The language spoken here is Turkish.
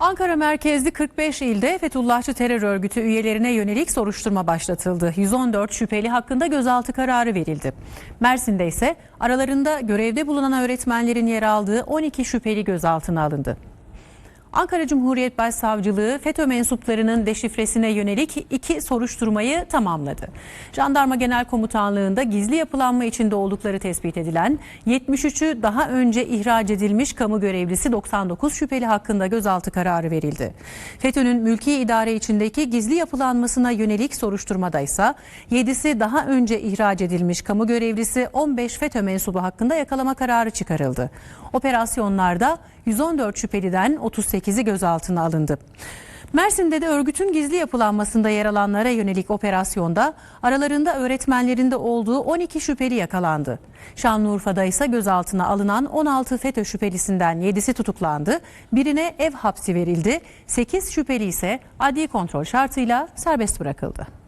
Ankara merkezli 45 ilde Fethullahçı terör örgütü üyelerine yönelik soruşturma başlatıldı. 114 şüpheli hakkında gözaltı kararı verildi. Mersin'de ise aralarında görevde bulunan öğretmenlerin yer aldığı 12 şüpheli gözaltına alındı. Ankara Cumhuriyet Başsavcılığı FETÖ mensuplarının deşifresine yönelik iki soruşturmayı tamamladı. Jandarma Genel Komutanlığı'nda gizli yapılanma içinde oldukları tespit edilen 73'ü daha önce ihraç edilmiş kamu görevlisi 99 şüpheli hakkında gözaltı kararı verildi. FETÖ'nün mülki idare içindeki gizli yapılanmasına yönelik soruşturmada ise 7'si daha önce ihraç edilmiş kamu görevlisi 15 FETÖ mensubu hakkında yakalama kararı çıkarıldı. Operasyonlarda 114 şüpheliden 38'i gözaltına alındı. Mersin'de de örgütün gizli yapılanmasında yer alanlara yönelik operasyonda aralarında öğretmenlerinde olduğu 12 şüpheli yakalandı. Şanlıurfa'da ise gözaltına alınan 16 FETÖ şüphelisinden 7'si tutuklandı. Birine ev hapsi verildi. 8 şüpheli ise adli kontrol şartıyla serbest bırakıldı.